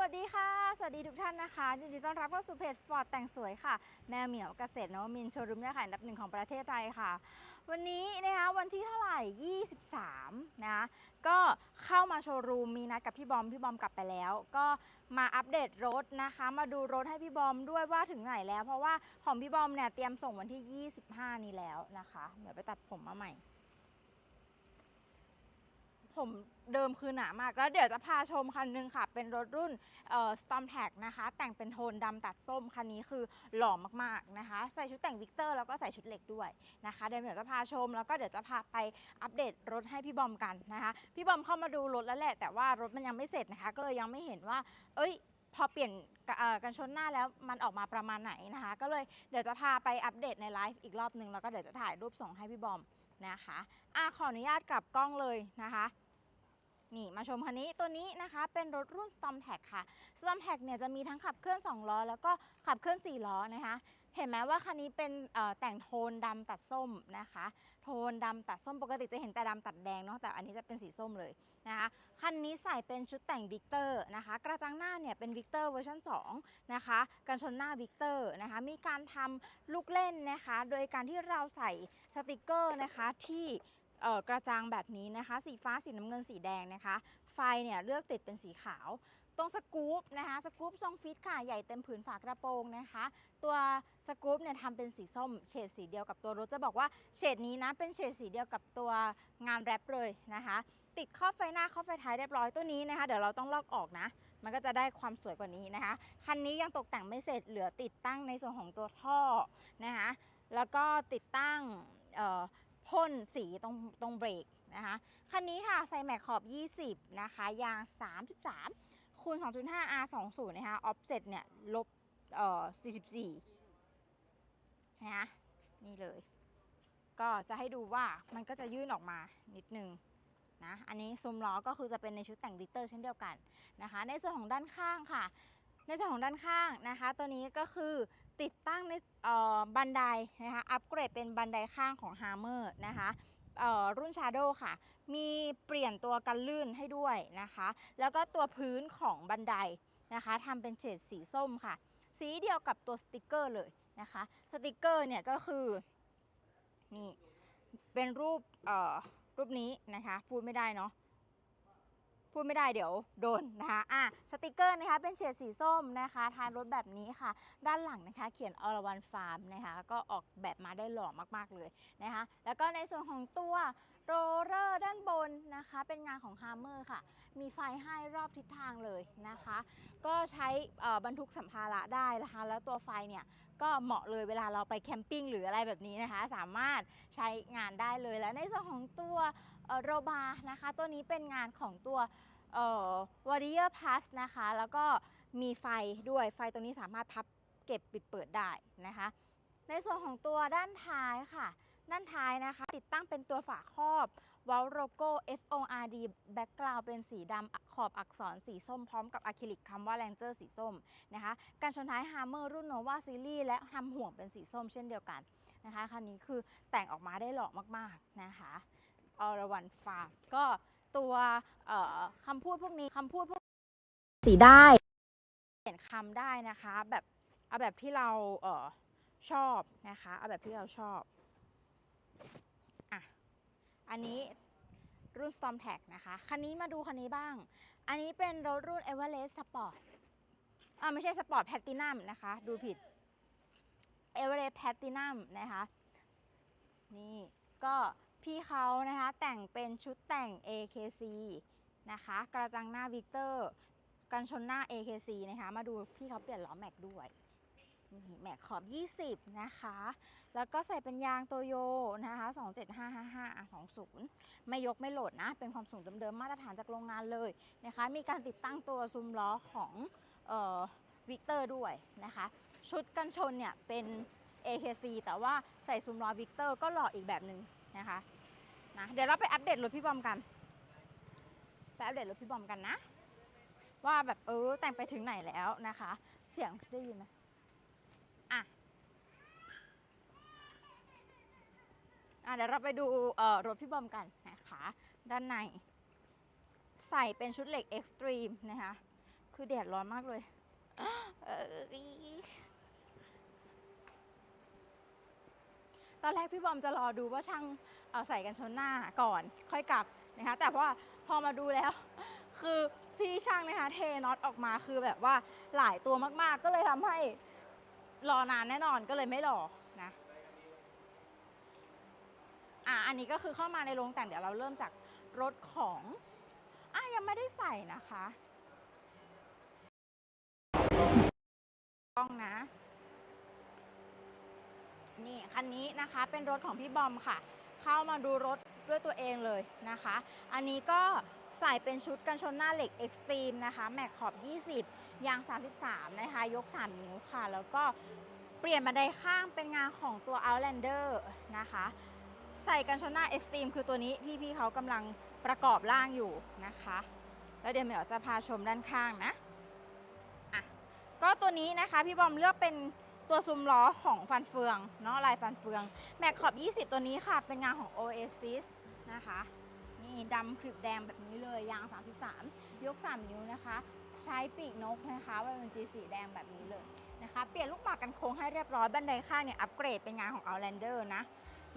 วัสดีค่ะ สวัสดีทุกท่านนะคะยินดีต้อนรับเข้าสู่เพจฟอร์ดแต่งสวยค่ะ แมวเหมียวเกษตรนวมินโชว์รูมยาขายอันดับหนึ่งของประเทศไทยค่ะ วันนี้นะคะวันที่เท่าไหร่ 23 นะ ก็เข้ามาโชว์รูมมีนัดกับพี่บอม พี่บอมกลับไปแล้ว ก็มาอัปเดตรถนะคะ มาดูรถให้พี่บอมด้วยว่าถึงไหนแล้ว เพราะว่าของพี่บอมเนี่ยเตรียมส่งวันที่ 25 นี้แล้วนะคะ เดี๋ยวไปตัดผมมาใหม่ ผมเดิมคือหนามาก แล้วเดี๋ยวจะพาชมคันหนึงค่ะ เป็นรถรุ่นเอ่อ Storm t a g นะคะ แต่งเป็นโทนดำตัดส้ม คันนี้คือหล่อมากๆนะคะ ใส่ชุดแต่งวิกเตอร์แล้วก็ใส่ชุดเหล็กด้วยนะคะ เดี๋ยวเดี๋ยวจะพาชม แล้วก็เดี๋ยวจะพาไปอัปเดตรถให้พี่บอมกันนะคะ พี่บอมเข้ามาดูรถแล้วแหละ แต่ว่ารถมันยังไม่เสร็จนะคะ ก็เลยยังไม่เห็นว่า เอ้ย พอเปลี่ยนกันชนหน้าแล้วมันออกมาประมาณไหนนะคะ ก็เลยเดี๋ยวจะพาไปอัปเดตในไลฟ์อีกรอบนึงแล้วก็เดี๋ยวจะถ่ายรูปส่งให้พี่บอมนะคะอะขออนุญาตกลับกล้องเลยนะคะ นี่มาชมคันนี้ตัวนี้นะคะเป็นรถรุ่น Storm t a g ค่ะ Storm t a g เนี่ยจะมีทั้งขับเคลื่อน2ล้อแล้วก็ขับเคลื่อน4ล้อนะคะ เห็นไหมว่าคันนี้เป็นแต่งโทนดำตัดส้มนะคะ โทนดำตัดส้มปกติจะเห็นแต่ดำตัดแดงเนาะแต่อันนี้จะเป็นสีส้มเลยนะคะคันนี้ใส่เป็นชุดแต่งวิกเตอร์นะคะ กระจังหน้าเนี่ยเป็นวิกเตอร์เวอร์ชัน2นะคะกันชนหน้าวิกเตอร์นะคะ มีการทำลูกเล่นนะคะ โดยการที่เราใส่สติกเกอร์นะคะที่ กระจังแบบนี้นะคะ สีฟ้าสีน้ำเงินสีแดงนะคะ ไฟเนี่ยเลือกติดเป็นสีขาว ตรงสกู๊ปนะคะสกู๊ปทรงฟิตค่ะใหญ่เต็มผืนฝากระโปรงนะคะ ตัวสกู๊ปเนี่ยทำเป็นสีส้มเฉดสีเดียวกับตัวรถจะบอกว่าเฉดนี้นะเป็นเฉดสีเดียวกับตัวงานแรปเลยนะคะ ติดครอไฟหน้าครอไฟท้ายเรียบร้อยตัวนี้นะคะ เดี๋ยวเราต้องลอกออกนะ มันก็จะได้ความสวยกว่านี้นะคะคันนี้ยังตกแต่งไม่เสร็จเหลือติดตั้งในส่วนของตัวท่อนะคะแล้วก็ติดตั้งเอ่อ พ่นสีตรงตรงเบรกนะคะคันนี้ค่ะใส่แม็กขอบ 20 นะคะ ยาง 33คูณ2.5 R 20นะคะออฟเซ็ตเนี่ยลบเอ่อ44นะคะนี่เลย ก็จะให้ดูว่ามันก็จะยื่นออกมานิดนึงนะอันนี้ซุ้มล้อก็คือจะเป็นในชุดแต่งวิเตอร์เช่นเดียวกันนะคะ ในส่วนของด้านข้างค่ะ ในส่วนของด้านข้างนะคะ ตัวนี้ก็คือ ติดตั้งในบันไดนะคะอัปเกรดเป็นบันไดข้างของ Hammer นะคะรุ่น Shadow ค่ะ มีเปลี่ยนตัวกันลื่นให้ด้วยนะคะ แล้วก็ตัวพื้นของบันไดนะคะทำเป็นเฉดสีส้มค่ะ สีเดียวกับตัวสติกเกอร์เลยนะคะ สติกเกอร์เนี่ยก็คือนี่เป็นรูปรูปนี้นะคะ พูดไม่ได้เนาะ พูดไม่ได้เดี๋ยวโดนนะคะอะสติกเกอร์นะคะเป็นเฉดสีส้มนะคะท้ายรถแบบนี้ค่ะ ด้านหลังนะคะ เขียนอรวันฟาร์มนะคะก็ออกแบบมาได้หล่อมากๆเลยนะคะ แล้วก็ในส่วนของตัวโรเลอร์ด้านบนนะคะ เป็นงานของ Hammer ค่ะ มีไฟให้รอบทิศทางเลยนะคะ ก็ใช้บรรทุกสัมภาระได้นะคะ แล้วตัวไฟเนี่ยก็เหมาะเลยเวลาเราไปแคมปิ้งหรืออะไรแบบนี้นะคะ สามารถใช้งานได้เลย แล้วในส่วนของตัว โรบานะคะ ตัวนี้เป็นงานของตัวเอ่อ Warrior Plus นะคะ แล้วก็มีไฟด้วยไฟตรงนี้สามารถพับเก็บปิดเปิดได้นะคะ ในส่วนของตัวด้านท้ายค่ะ ด้านท้ายนะคะ ติดตั้งเป็นตัวฝาครอบวอลโลโก้ FORD Background เป็นสีดำขอบอักษรสีส้มพร้อมกับอะคริลิกคำว่า Ranger สีส้มนะคะการชนท้าย Hammer รุ่น Nova Series และทำห่วงเป็นสีส้มเช่นเดียวกันนะคะคันนี้คือแต่งออกมาได้หล่อมากๆนะคะ อรวันฟาร์มก็ตัวเอ่อคำพูดพวกนี้คำพูดพวกสีได้เปลี่ยนคำได้นะคะแบบเอาแบบที่เราเออชอบนะคะเอาแบบที่เราชอบอะอันนี้รุ่น Storm t a g นะคะคันนี้มาดูคันนี้บ้าง อันนี้เป็นรถรุ่น Everest Sport อ่าไม่ใช่ Sport Platinum นะคะ ดูผิด Everest Platinum นะคะ นี่ก็ พี่เขานะคะแต่งเป็นชุดแต่ง AKC นะคะ กระจังหน้าวิกเตอร์ กันชนหน้า AKC นะคะ มาดูพี่เขาเปลี่ยนล้อแม็กด้วยนี่แม็กขอบ 20 นะคะ แล้วก็ใส่เป็นยางโตโยนะคะ 27555 20 ไม่ยกไม่โหลดนะ เป็นความสูงเดิมๆ มาตรฐานจากโรงงานเลยนะคะ มีการติดตั้งตัวซุ้มล้อของวิกเตอร์ด้วยนะคะ ชุดกันชนเนี่ยเป็น AKC แต่ว่าใส่ซุ้มล้อวิกเตอร์ก็หล่ออีกแบบหนึ่งนะคะ นะเดี๋ยวเราไปอัปเดตรถพี่บอมกันไปอัปเดตรถพี่บอมกันนะ ว่าแบบเออแต่งไปถึงไหนแล้วนะคะ เสียงได้ยินไหมอะอะเดี๋ยวเราไปดูเอ่อรถพี่บอมกันนะคะด้านใน ใส่เป็นชุดเหล็กเอ็กซ์ตรีมนะคะ คือแดดร้อนมากเลยเออ ตอนแรกพี่บอมจะรอดูว่าช่างเอาใส่กันชนหน้าก่อน ค่อยกลับนะคะ แต่ว่าพอมาดูแล้ว คือพี่ช่างนะคะเทน็อตออกมาคือแบบว่าหลายตัวมากๆ ก็เลยทำให้รอนานแน่นอนก็เลยไม่รอนะอะอันนี้ก็คือเข้ามาในโรงแต่งเดี๋ยวเราเริ่มจากรถของอะยังไม่ได้ใส่นะคะ ต้องนะ นี่คันนี้นะคะเป็นรถของพี่บอมค่ะ เข้ามาดูรถด้วยตัวเองเลยนะคะ อันนี้ก็ใส่เป็นชุดกันชนหน้าเหล็ก Extreme นะคะแม็กขอบ 20 ยาง 33 นะคะ ยก 3 นิ้วค่ะ แล้วก็เปลี่ยนบันไดข้างเป็นงานของตัว Outlander นะคะ ใส่กันชนหน้า Extreme คือตัวนี้พี่ๆเขากำลังประกอบร่างอยู่นะคะ แล้วเดี๋ยวเหมียวจะพาชมด้านข้างนะอะก็ตัวนี้นะคะพี่บอมเลือกเป็น ตัวซุ้มล้อของฟันเฟืองเนาะลายฟันเฟืองแม็กขอบ 20 ตัวนี้ค่ะ เป็นงานของ Oasis นะคะ นี่ดำคลิปแดงแบบนี้เลยยาง 33 ยก 3 นิ้วนะคะ ใช้ปีกนกนะคะไวเป็นจีสีแดงแบบนี้เลยนะคะ เปลี่ยนลูกหมากกันโค้งให้เรียบร้อยบันไดข้างเนี่ยอัปเกรดเป็นงานของ Outlander นะ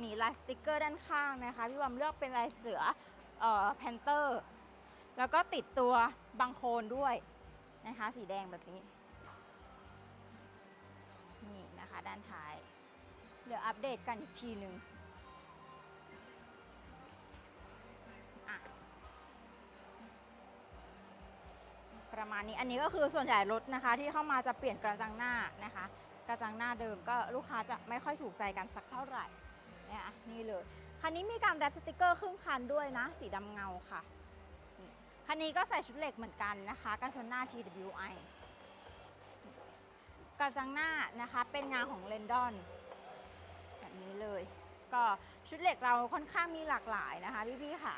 นี่ลายสติกเกอร์ด้านข้างนะคะ พี่บอมเลือกเป็นลายเสือเอ่อแพนเตอร์แล้วก็ติดตัวบังโคลนด้วยนะคะ สีแดงแบบนี้ ด้านท้าย เดี๋ยวอัปเดตกันอีกทีหนึ่งประมาณนี้อันนี้ก็คือส่วนใหญ่รถนะคะ ที่เข้ามาจะเปลี่ยนกระจังหน้านะคะ กระจังหน้าเดิมก็ลูกค้าจะไม่ค่อยถูกใจกันสักเท่าไหร่นะนี่เลยคันนี้มีการแรปสติกเกอร์ครึ่งคันด้วยนะ สีดำเงาค่ะคันนี้ก็ใส่ชุดเหล็กเหมือนกันนะคะ กันชนหน้า TWI กระจังหน้านะคะ เป็นงานของเลนดอนแบบนี้เลย ก็ชุดเหล็กเราค่อนข้างมีหลากหลายนะคะพี่ๆค่ะ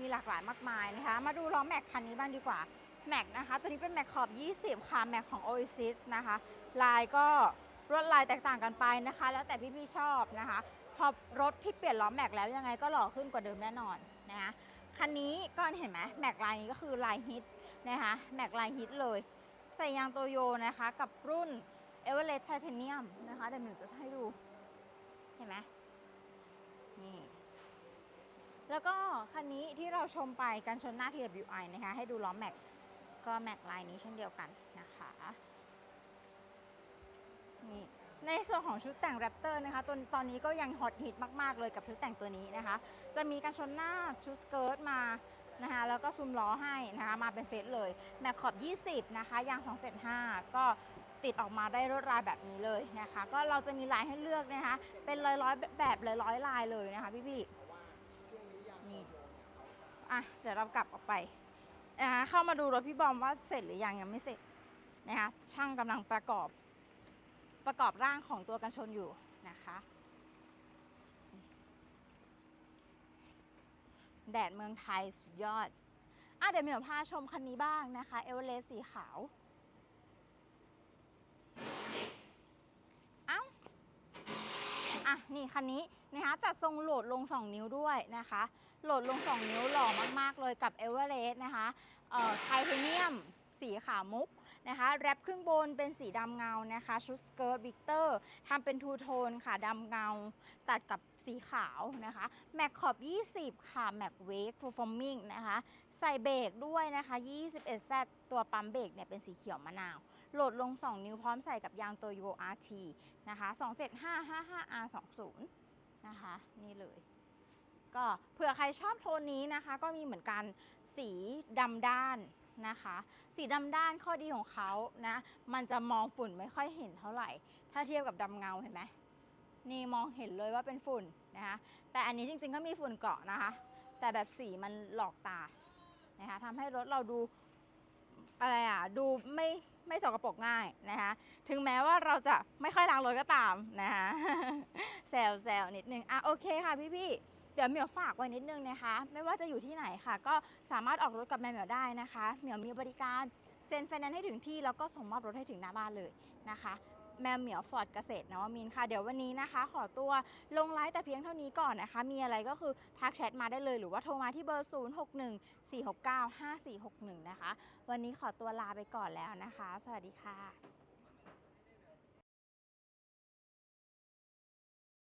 มีหลากหลายมากมายนะคะ มาดูล้อแม็กคันนี้บ้างดีกว่าแม็กนะคะ ตัวนี้เป็นแม็กขอบ 20 ค่ะ แม็กของ Oasis นะคะ ลายก็ลวดลายแตกต่างกันไปนะคะ แล้วแต่พี่ๆชอบนะคะ พอรถที่เปลี่ยนล้อแม็กแล้วยังไงก็หล่อขึ้นกว่าเดิมแน่นอนนะคะคันนี้ก็เห็นไหมแม็กลายนี้ก็คือลายฮิตนะคะ แม็กลายฮิตเลย ใส่ยางโตโยนะคะ กับรุ่น เอเวอเรสต์ไทเทเนียมนะคะเดี๋ยวหนูจะให้ดู เห็นไหมนี่แล้วก็คันนี้ที่เราชมไปกันชนหน้า TWI นะคะ ให้ดูล้อแม็กก็แม็กลายนี้เช่นเดียวกันนะคะนี่ในส่วนของชุดแต่งแรปเตอร์นะคะตอนตอนนี้ก็ยังฮอตฮิตมาก ๆ เลยกับชุดแต่งตัวนี้นะคะ จะมีกันชนหน้าชุดสเกิร์ตมานะคะแล้วก็ซุมล้อให้นะคะมาเป็นเซตเลย แม็กขอบ 20 นะคะยาง 275 ก็ ติดออกมาได้รวดลายแบบนี้เลยนะคะ ก็เราจะมีลายให้เลือกนะคะ เป็นร้อยร้อยแบบเลยร้อยลายเลยนะคะพี่พี่ๆนี่อะเดี๋ยวเรากลับออกไปนะคะเข้ามาดูรถพี่บอมว่าเสร็จหรือยังยังไม่เสร็จนะคะช่างกำลังประกอบประกอบร่างของตัวกันชนอยู่นะคะแดดเมืองไทยสุดยอดอะเดี๋ยวเหมียวพาชมคันนี้บ้างนะคะเอเวอเรสต์สีขาว เอ้า อะ นี่คันนี้นะคะจัดทรงโหลดลง 2 นิ้วด้วยนะคะ โหลดลง 2 นิ้วหล่อมาก ๆ เลยกับเอเวอเรสต์นะคะไทเทเนียมสีขาวมุกนะคะแรปครึ่งบนเป็นสีดำเงานะคะ ชุดสเกิร์ตวิกเตอร์ทำเป็นทูโทนค่ะดำเงา ตัดกับสีขาวนะคะแม็กขอบ 20 ค่ะแม็กเวกฟูฟอร์มิงนะคะ ใส่เบรกด้วยนะคะ 21Z ตัวปั๊มเบรกเนี่ยเป็นสีเขียวมะนาว โหลดลง 2 นิ้วพร้อมใส่กับยางโตโย RT นะคะ 27555R20 นะคะนี่เลย ก็เผื่อใครชอบโทนนี้นะคะ ก็มีเหมือนกันสีดำด้านนะคะ สีดำด้านข้อดีของเขานะ มันจะมองฝุ่นไม่ค่อยเห็นเท่าไหร่ ถ้าเทียบกับดำเงาเห็นไหมนี่มองเห็นเลยว่าเป็นฝุ่นนะคะ แต่อันนี้จริงๆก็มีฝุ่นเกาะนะคะ แต่แบบสีมันหลอกตานะคะทำให้รถเราดู อะไรอะดูไม่ไม่สกปรกง่ายนะคะถึงแม้ว่าเราจะไม่ค่อยล้างรถก็ตามนะคะแซวแซวนิดนึงอะโอเคค่ะพี่พี่เดี๋ยวเหมียวฝากไว้นิดนึงนะคะ ไม่ว่าจะอยู่ที่ไหนค่ะ ก็สามารถออกรถกับแม่เหมียวได้นะคะ เหมียวมีบริการเซ็นไฟแนนซ์ให้ถึงที่แล้วก็ส่งมอบรถให้ถึงหน้าบ้านเลยนะคะ แมวเหมียวฟอร์ดเกษตรนวมินค่ะ เดี๋ยววันนี้นะคะ ขอตัวลงไลฟ์แต่เพียงเท่านี้ก่อนนะคะ มีอะไรก็คือทักแชทมาได้เลยหรือว่าโทรมาที่เบอร์ 0614695461 นะคะ วันนี้ขอตัวลาไปก่อนแล้วนะคะ สวัสดีค่ะ